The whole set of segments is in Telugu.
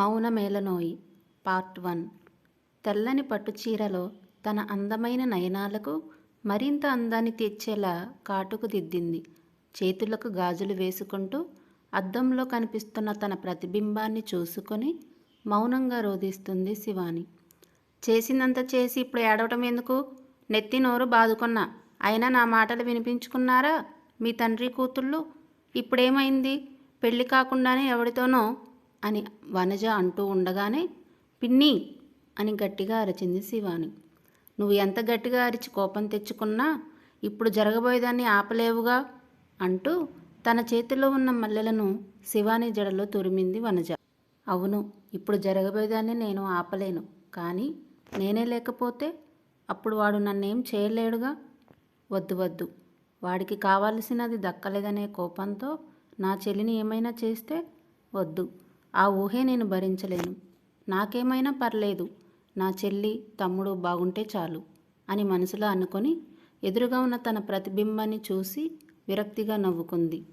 మౌనమేలనోయి పార్ట్ వన్. తెల్లని పట్టు చీరలో తన అందమైన నయనాలకు మరింత అందాన్ని తెచ్చేలా కాటుకు దిద్దింది. చేతులకు గాజులు వేసుకుంటూ అద్దంలో కనిపిస్తున్న తన ప్రతిబింబాన్ని చూసుకొని మౌనంగా రోధిస్తుంది శివాని. చేసిందంత చేసి ఇప్పుడు ఏడవటం ఎందుకు? నెత్తి నోరు బాదుకున్నా అయినా నా మాటలు వినిపించుకున్నారా మీ తండ్రి కూతుళ్ళు? ఇప్పుడేమైంది? పెళ్ళి కాకుండానే ఎవరితోనో అని వనజ అంటూ ఉండగానే పిన్ని అని గట్టిగా అరిచింది శివాని. నువ్వు ఎంత గట్టిగా అరిచి కోపం తెచ్చుకున్నా ఇప్పుడు జరగబోయేదాన్ని ఆపలేవుగా? అంటూ తన చేతిలో ఉన్న మల్లెలను శివాని జడలో తురిమింది వనజ. అవును ఇప్పుడు జరగబోయేదాన్ని నేను ఆపలేను కానీ నేనే లేకపోతే అప్పుడు వాడు నన్నేం చేయలేడుగా? వద్దు వద్దు. వాడికి కావాల్సినది దక్కలేదనే కోపంతో నా చెల్లిని ఏమైనా చేస్తే వద్దు. ఆ ఊహే నేను భరించలేను. నాకేమైనా పర్లేదు. నా చెల్లి తమ్ముడు బాగుంటే చాలు అని మనసులో అనుకొని ఎదురుగా ఉన్న తన ప్రతిబింబాన్ని చూసి విరక్తిగా నవ్వుకుంది.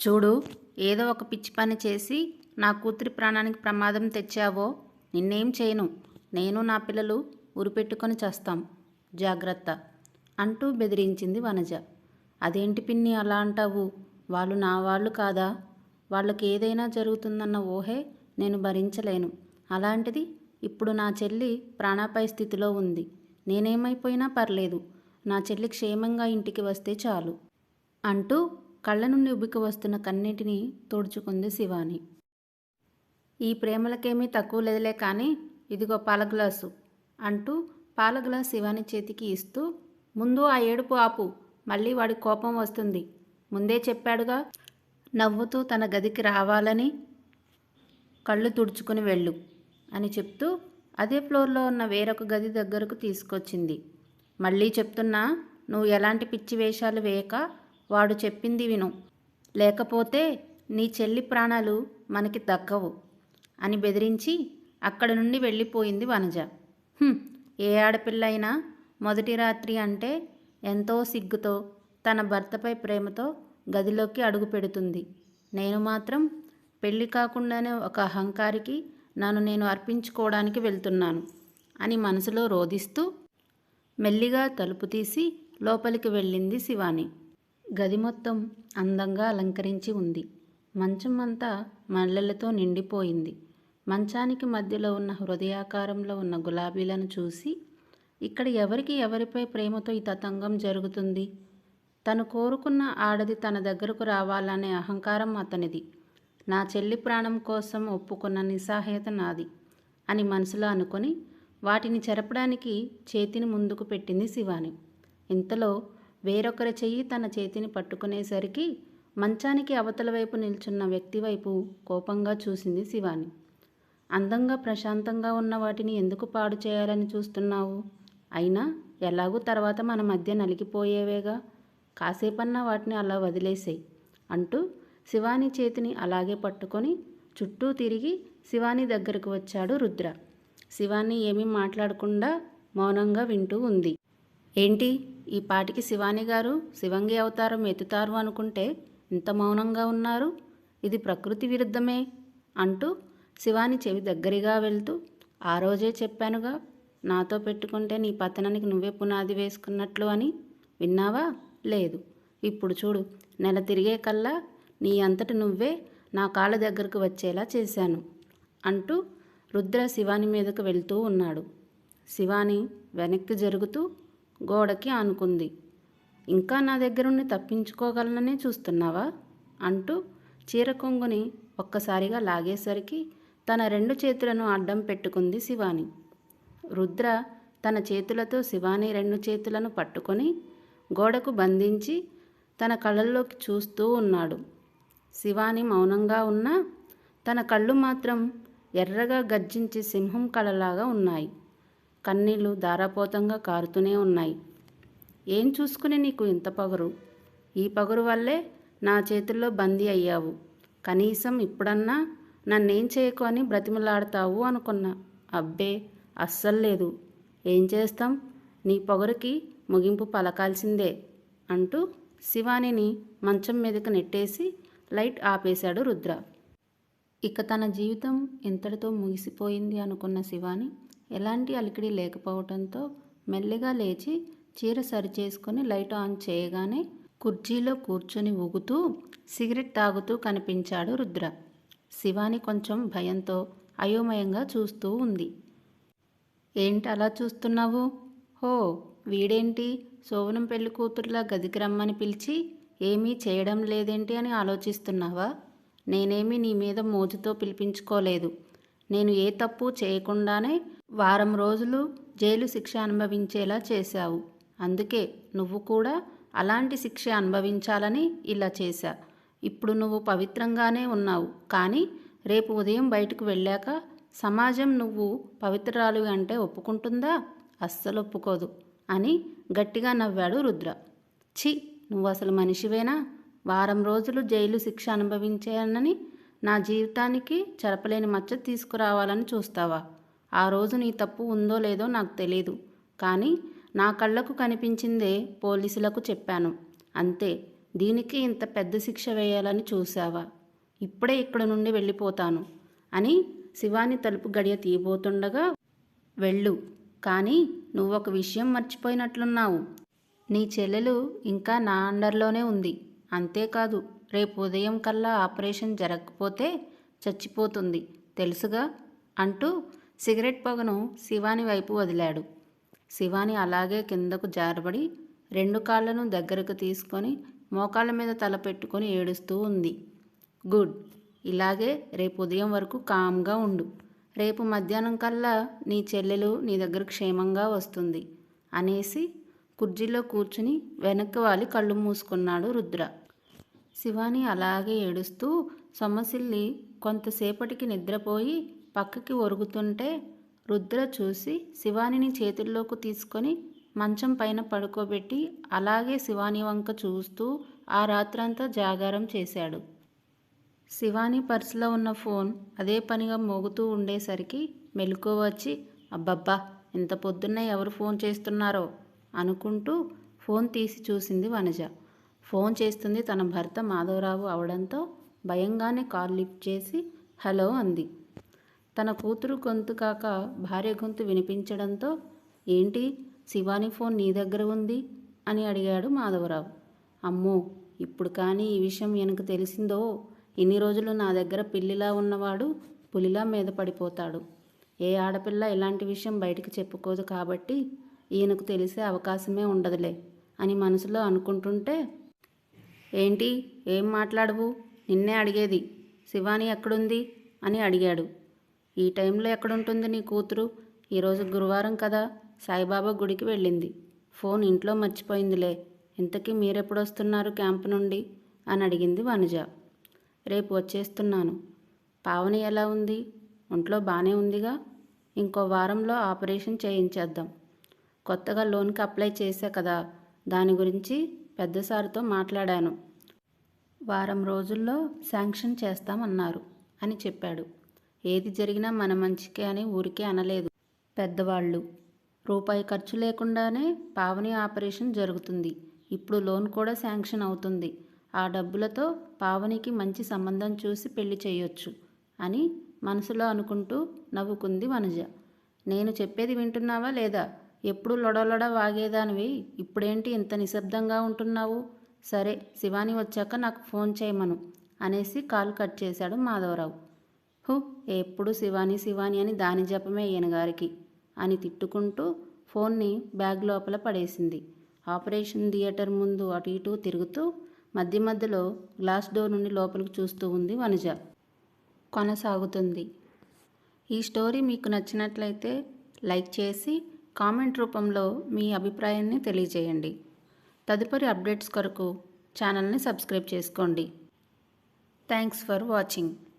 చూడు ఏదో ఒక పిచ్చి పని చేసి నా కూతురి ప్రాణానికి ప్రమాదం తెచ్చావో నిన్నేం చేయను. నేను నా పిల్లలు ఉరిపెట్టుకొని చేస్తాం. జాగ్రత్త అంటూ బెదిరించింది వనజ. అదేంటి పిన్ని అలా అంటావు? వాళ్ళు నా వాళ్ళు కాదా? వాళ్ళకి ఏదైనా జరుగుతుందన్న ఊహే నేను భరించలేను. అలాంటిది ఇప్పుడు నా చెల్లి ప్రాణాపాయ స్థితిలో ఉంది. నేనేమైపోయినా పర్లేదు. నా చెల్లి క్షేమంగా ఇంటికి వస్తే చాలు అంటూ కళ్ళ నుండి ఉబ్బికి వస్తున్న కన్నీటిని తుడుచుకుంది శివాని. ఈ ప్రేమలకేమీ తక్కువ లేదులే కానీ ఇదిగో పాల గ్లాసు అంటూ పాల గ్లాస్ శివాని చేతికి ఇస్తూ ముందు ఆ ఏడుపు ఆపు మళ్ళీ వాడి కోపం వస్తుంది. ముందే చెప్పాడుగా నవ్వుతూ తన గదికి రావాలని కళ్ళు తుడుచుకుని వెళ్ళు అని చెప్తూ అదే ఫ్లోర్లో ఉన్న వేరొక గది దగ్గరకు తీసుకొచ్చింది. మళ్ళీ చెప్తున్నా నువ్వు ఎలాంటి పిచ్చి వేషాలు వేయక వాడు చెప్పింది విను. లేకపోతే నీ చెల్లి ప్రాణాలు మనకి దక్కవు అని బెదిరించి అక్కడ నుండి వెళ్ళిపోయింది వనజ. ఏ ఆడపిల్ల అయినా మొదటి రాత్రి అంటే ఎంతో సిగ్గుతో తన భర్తపై ప్రేమతో గదిలోకి అడుగు పెడుతుంది. నేను మాత్రం పెళ్ళి కాకుండానే ఒక అహంకారికి నన్ను నేను అర్పించుకోవడానికి వెళ్తున్నాను అని మనసులో రోధిస్తూ మెల్లిగా తలుపు తీసి లోపలికి వెళ్ళింది శివాని. గది మొత్తం అందంగా అలంకరించి ఉంది. మంచం అంతా మల్లెలతో నిండిపోయింది. మంచానికి మధ్యలో ఉన్న హృదయాకారంలో ఉన్న గులాబీలను చూసి ఇక్కడ ఎవరికి ఎవరిపై ప్రేమతో ఈ తతంగం జరుగుతుంది? తను కోరుకున్న ఆడది తన దగ్గరకు రావాలనే అహంకారం అతనిది. నా చెల్లి ప్రాణం కోసం ఒప్పుకున్న నిస్సాహేత నాది అని మనసులో అనుకొని వాటిని చెరపడానికి చేతిని ముందుకు పెట్టింది శివాని. ఇంతలో వేరొకరి చెయ్యి తన చేతిని పట్టుకునేసరికి మంచానికి అవతల వైపు నిల్చున్న వ్యక్తి వైపు కోపంగా చూసింది శివాని. అందంగా ప్రశాంతంగా ఉన్న వాటిని ఎందుకు పాడు చేయాలని చూస్తున్నావు? అయినా ఎలాగూ తర్వాత మన మధ్య నలిగిపోయేవేగా? కాసేపన్నా వాటిని అలా వదిలేసేయి అంటూ శివాని చేతిని అలాగే పట్టుకొని చుట్టూ తిరిగి శివాని దగ్గరకు వచ్చాడు రుద్ర. శివాని ఏమీ మాట్లాడకుండా మౌనంగా వింటూ ఉంది. ఏంటి? ఈ పాటికి శివాని గారు శివంగి అవతారం ఎత్తుతారు అనుకుంటే ఇంత మౌనంగా ఉన్నారు? ఇది ప్రకృతి విరుద్ధమే అంటూ శివాని చెవి దగ్గరగా వెళ్తూ ఆ రోజే చెప్పానుగా నాతో పెట్టుకుంటే నీ పతనానికి నువ్వే పునాది వేసుకున్నట్లు అని. విన్నావా? లేదు. ఇప్పుడు చూడు నెల తిరిగే కల్లా నీ అంతటి నువ్వే నా కాళ్ళ దగ్గరకు వచ్చేలా చేశాను అంటూ రుద్ర శివాని మీదకు వెళ్తూ ఉన్నాడు. శివాని వెనక్కి జరుగుతూ గోడకి ఆనుకుంది. ఇంకా నా దగ్గరుండి తప్పించుకోగలననే చూస్తున్నావా? అంటూ చీర కొంగుని ఒక్కసారిగా లాగేసరికి తన రెండు చేతులను అడ్డం పెట్టుకుంది శివాని. రుద్ర తన చేతులతో శివాని రెండు చేతులను పట్టుకొని గోడకు బంధించి తన కళ్ళల్లోకి చూస్తూ ఉన్నాడు. శివాని మౌనంగా ఉన్నా తన కళ్ళు మాత్రం ఎర్రగా గర్జించి సింహం కళలాగా ఉన్నాయి. కన్నీళ్ళు ధారాపోతంగా కారుతూనే ఉన్నాయి. ఏం చూసుకుని నీకు ఇంత పగరు? ఈ పగరు వల్లే నా చేతుల్లో బందీ అయ్యావు. కనీసం ఇప్పుడన్నా నన్నేం చేయకు అని బ్రతిమలాడతావు అనుకున్నా. అబ్బే అస్సలు లేదు. ఏం చేస్తాం? నీ పొగరుకి ముగింపు పలకాల్సిందే అంటూ శివానిని మంచం మీదకి నెట్టేసి లైట్ ఆపేశాడు రుద్ర. ఇక తన జీవితం ఇంతటితో ముగిసిపోయింది అనుకున్న శివాని ఎలాంటి అలికిడి లేకపోవడంతో మెల్లిగా లేచి చీర సరిచేసుకొని లైట్ ఆన్ చేయగానే కుర్చీలో కూర్చొని ఊగుతూ సిగరెట్ తాగుతూ కనిపించాడు రుద్ర. శివాని కొంచెం భయంతో అయోమయంగా చూస్తూ ఉంది. ఏంటి అలా చూస్తున్నావు? హో వీడేంటి? శోభనం పెళ్ళి కూతురులా గదికి రమ్మని పిలిచి ఏమీ చేయడం లేదేంటి అని ఆలోచిస్తున్నావా? నేనేమీ నీ మీద మోజుతో పిలిపించుకోలేదు. నేను ఏ తప్పు చేయకుండానే వారం రోజులు జైలు శిక్ష అనుభవించేలా చేశావు. అందుకే నువ్వు కూడా అలాంటి శిక్ష అనుభవించాలని ఇలా చేశా. ఇప్పుడు నువ్వు పవిత్రంగానే ఉన్నావు. కానీ రేపు ఉదయం బయటకు వెళ్ళాక సమాజం నువ్వు పవిత్రాలు అంటే ఒప్పుకుంటుందా? అస్సలు ఒప్పుకోదు అని గట్టిగా నవ్వాడు రుద్ర. ఛీ నువ్వు అసలు మనిషివేనా? వారం రోజులు జైలు శిక్ష అనుభవించానని నా జీవితానికి చెరపలేని మచ్చ తీసుకురావాలని చూస్తావా? ఆ రోజు నీ తప్పు ఉందో లేదో నాకు తెలియదు కానీ నా కళ్ళకు కనిపించిందే పోలీసులకు చెప్పాను. అంతే దీనికి ఇంత పెద్ద శిక్ష వేయాలని చూశావా? ఇప్పుడే ఇక్కడ నుండి వెళ్ళిపోతాను అని శివాని తలుపు గడియ తీయబోతుండగా వెళ్ళు. కానీ నువ్వు ఒక విషయం మర్చిపోయినట్లున్నావు. నీ చెల్లెలు ఇంకా నా అండర్లోనే ఉంది. అంతేకాదు రేపు ఉదయం కల్లా ఆపరేషన్ జరగకపోతే చచ్చిపోతుంది. తెలుసుగా? అంటూ సిగరెట్ పొగను శివాని వైపు వదిలాడు. శివాని అలాగే కిందకు జారబడి రెండు కాళ్ళను దగ్గరకు తీసుకొని మోకాళ్ళ మీద తల పెట్టుకొని ఏడుస్తూ ఉంది. గుడ్. ఇలాగే రేపు ఉదయం వరకు కామ్గా ఉండు. రేపు మధ్యాహ్నం కల్లా నీ చెల్లెలు నీ దగ్గర క్షేమంగా వస్తుంది అనేసి కుర్చీలో కూర్చుని వెనక్కి వాలి కళ్ళు మూసుకున్నాడు రుద్ర. శివాని అలాగే ఏడుస్తూ సొమ్మసిల్లి కొంతసేపటికి నిద్రపోయి పక్కకి ఒరుగుతుంటే రుద్ర చూసి శివానిని చేతుల్లోకి తీసుకొని మంచం పైన పడుకోబెట్టి అలాగే శివాని వంక చూస్తూ ఆ రాత్రంతా జాగారం చేశాడు. శివాని పర్సులో ఉన్న ఫోన్ అదే పనిగా మోగుతూ ఉండేసరికి మెలకువ వచ్చి అబ్బబ్బా ఇంత పొద్దున్నే ఎవరు ఫోన్ చేస్తున్నారో? అనుకుంటూ ఫోన్ తీసి చూసింది వనజ. ఫోన్ చేస్తుంది తన భర్త మాధవరావు అవడంతో భయంగానే కాల్ లిఫ్ట్ చేసి హలో అంది. తన కూతురు గొంతు కాక భార్య గొంతు వినిపించడంతో ఏంటి శివాని ఫోన్ నీ దగ్గర ఉంది? అని అడిగాడు మాధవరావు. అమ్మో ఇప్పుడు కానీ ఈ విషయం వెనక తెలిసిందో? ఇన్ని రోజులు నా దగ్గర పిల్లిలా ఉన్నవాడు పులిలా మీద పడిపోతాడు. ఏ ఆడపిల్ల ఇలాంటి విషయం బయటికి చెప్పుకోదు కాబట్టి ఈయనకు తెలిసే అవకాశమే ఉండదులే అని మనసులో అనుకుంటుంటే ఏంటి? ఏం మాట్లాడవు? నిన్నే అడిగేది. శివాని ఎక్కడుంది? అని అడిగాడు. ఈ టైంలో ఎక్కడుంటుంది నీ కూతురు? ఈరోజు గురువారం కదా సాయిబాబా గుడికి వెళ్ళింది. ఫోన్ ఇంట్లో మర్చిపోయిందిలే. ఇంతకీ మీరెప్పుడు వస్తున్నారు క్యాంపు నుండి? అని అడిగింది వనజ. రేపు వచ్చేస్తున్నాను. పావని ఎలా ఉంది? ఒంట్లో బాగానే ఉందిగా? ఇంకో వారంలో ఆపరేషన్ చేయించేద్దాం. కొత్తగా లోన్కి అప్లై చేశా కదా దాని గురించి పెద్ద సార్తో మాట్లాడాను. వారం రోజుల్లో శాంక్షన్ చేస్తామన్నారు అని చెప్పాడు. ఏది జరిగినా మన మంచికే అని ఊరికే అనలేదు పెద్దవాళ్ళు. రూపాయి ఖర్చు లేకుండానే పావని ఆపరేషన్ జరుగుతుంది. ఇప్పుడు లోన్ కూడా శాంక్షన్ అవుతుంది. ఆ డబ్బులతో పావనికి మంచి సంబంధం చూసి పెళ్ళి చేయొచ్చు అని మనసులో అనుకుంటూ నవ్వుకుంది వనజ. నేను చెప్పేది వింటున్నావా లేదా? ఎప్పుడు లొడలొడ వాగేదానివి? ఇప్పుడేంటి ఇంత నిశ్శబ్దంగా ఉంటున్నావు? సరే శివాని వచ్చాక నాకు ఫోన్ చేయమను అనేసి కాల్ కట్ చేశాడు మాధవరావు. హు ఎప్పుడు శివాని శివాని అని దాని జపమే ఈయనగారికి అని తిట్టుకుంటూ ఫోన్ని బ్యాగ్ లోపల పడేసింది. ఆపరేషన్ థియేటర్ ముందు అటు ఇటు తిరుగుతూ మధ్య మధ్యలో గ్లాస్ డోర్ నుండి లోపలికి చూస్తూ ఉంది వనజ. కొనసాగుతుంది. ఈ స్టోరీ మీకు నచ్చినట్లయితే లైక్ చేసి కామెంట్ రూపంలో మీ అభిప్రాయాన్ని తెలియజేయండి. తదుపరి అప్డేట్స్ కొరకు ఛానల్ని సబ్స్క్రైబ్ చేసుకోండి. Thanks for watching.